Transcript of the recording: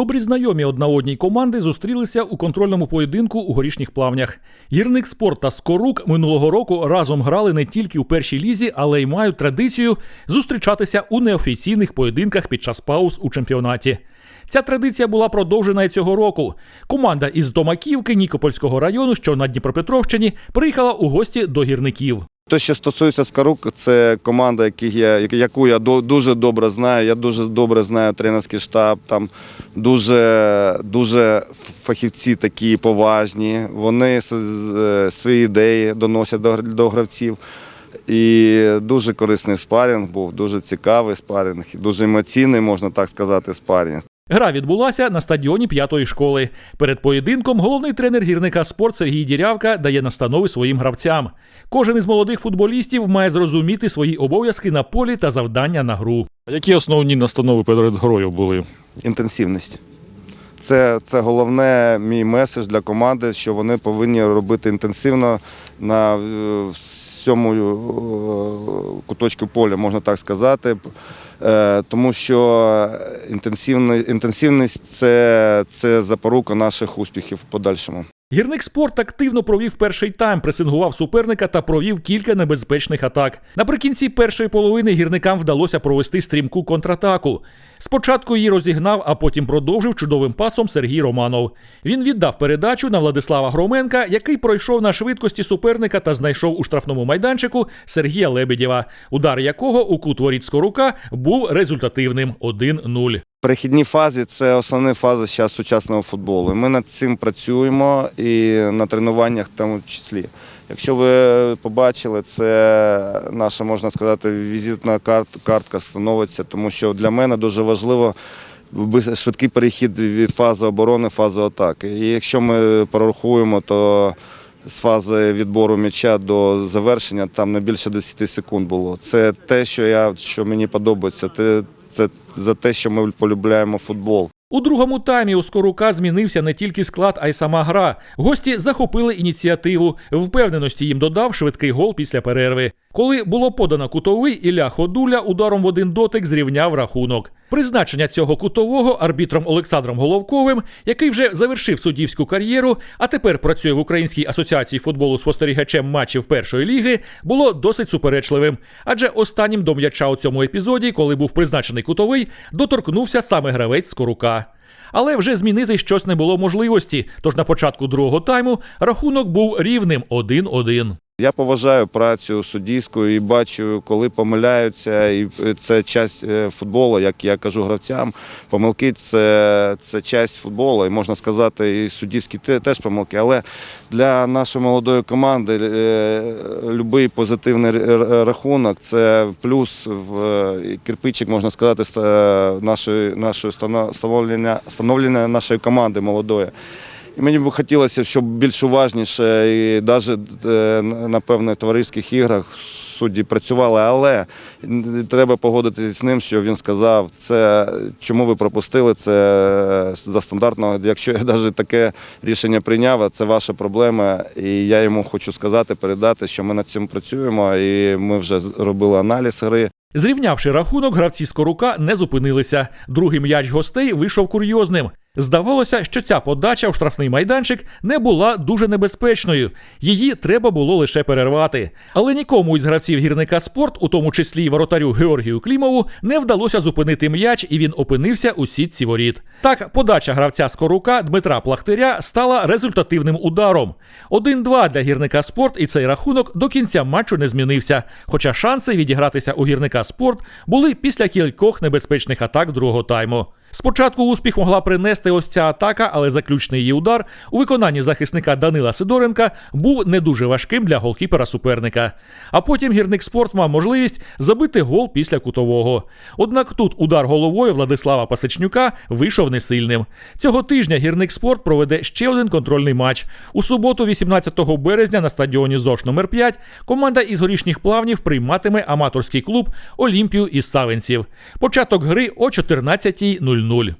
Добрі знайомі одна одній команди зустрілися у контрольному поєдинку у горішніх плавнях. Гірник спорт та Скорук минулого року разом грали не тільки у першій лізі, але й мають традицію зустрічатися у неофіційних поєдинках під час пауз у чемпіонаті. Ця традиція була продовжена і цього року. Команда із Домаківки Нікопольського району, що на Дніпропетровщині, приїхала у гості до гірників. Те, що стосується Скарук, це команда, я, яку я дуже добре знаю. Я дуже добре знаю тренерський штаб. Там дуже, дуже фахівці такі поважні. Вони е, свої ідеї доносять до, до гравців. І дуже корисний спарінг був, дуже цікавий спарінг, дуже емоційний, можна так сказати, спарінг. Гра відбулася на стадіоні п'ятої школи. Перед поєдинком головний тренер гірника спорт Сергій Дірявка дає настанови своїм гравцям. Кожен із молодих футболістів має зрозуміти свої обов'язки на полі та завдання на гру. Які основні настанови перед грою були? Інтенсивність. Це, це головне мій меседж для команди, що вони повинні робити інтенсивно на е, всьому е, куточку поля, можна так сказати. Е, Тому що інтенсивність це, це запорука наших успіхів в подальшому. Гірник спорт активно провів перший тайм, пресингував суперника та провів кілька небезпечних атак. Наприкінці першої половини гірникам вдалося провести стрімку контратаку. Спочатку її розігнав, а потім продовжив чудовим пасом Сергій Романов. Він віддав передачу на Владислава Громенка, який пройшов на швидкості суперника та знайшов у штрафному майданчику Сергія Лебедєва, удар якого у кут воріт Скорука був результативним 1-0. Перехідні фази це основна фаза зараз сучасного футболу. Ми над цим працюємо і на тренуваннях тому числі. Якщо ви побачили, це наша, можна сказати, візитна карт- картка становиться, тому що для мене дуже важливо швидкий перехід від фази оборони в фазу атаки. І якщо ми порахуємо, то з фази відбору м'яча до завершення там не більше 10 секунд було. Це те, що я що мені подобається. Те- Це за те, що ми полюбляємо футбол. У другому таймі у Скорука змінився не тільки склад, а й сама гра. Гості захопили ініціативу. Впевненості їм додав швидкий гол після перерви. Коли було подано кутовий, Ілля Ходуля ударом в один дотик зрівняв рахунок. Призначення цього кутового арбітром Олександром Головковим, який вже завершив суддівську кар'єру, а тепер працює в Українській асоціації футболу спостерігачем матчів першої ліги, було досить суперечливим. Адже останнім до м'яча у цьому епізоді, коли був призначений кутовий, доторкнувся саме гравець Скорука. Але вже змінити щось не було можливості. Тож на початку другого тайму рахунок був рівним 1-1. Я поважаю працю суддівську і бачу, коли помиляються, і це часть е, футболу, як я кажу гравцям. Помилки це, це часть футболу, і можна сказати, і суддівські теж помилки. Але для нашої молодої команди будь-який позитивний рахунок це плюс в е, кирпичик, можна сказати, е, нашої, нашої станов- становлення, становлення нашої команди молодої. І мені б хотілося, щоб більш уважніше і навіть на певних товариських іграх судді працювали, але треба погодитися з ним, що він сказав, це чому ви пропустили це за стандартного. Якщо я навіть таке рішення прийняв, це ваша проблема. І я йому хочу сказати, передати, що ми над цим працюємо, і ми вже робили аналіз гри. Зрівнявши рахунок, гравці Скорука не зупинилися. Другий м'яч гостей вийшов курйозним. Здавалося, що ця подача у штрафний майданчик не була дуже небезпечною. Її треба було лише перервати. Але нікому із гравців гірника спорт, у тому числі й воротарю Георгію Клімову, не вдалося зупинити м'яч, і він опинився у сітці воріт. Так, подача гравця Скорука Дмитра Плахтиря стала результативним ударом. 1-2 для гірника спорт, і цей рахунок до кінця матчу не змінився. Хоча шанси відігратися у гірника спорт були після кількох небезпечних атак другого тайму. Спочатку успіх могла принести ось ця атака, але заключний її удар у виконанні захисника Данила Сидоренка був не дуже важким для голкіпера суперника. А потім гірник спорт мав можливість забити гол після кутового. Однак тут удар головою Владислава Пасечнюка вийшов несильним. Цього тижня гірник спорт проведе ще один контрольний матч. У суботу, 18 березня, на стадіоні ЗОШ номер 5 команда із горішніх плавнів прийматиме аматорський клуб Олімпію із Савенців. Початок гри о 14.00. 0.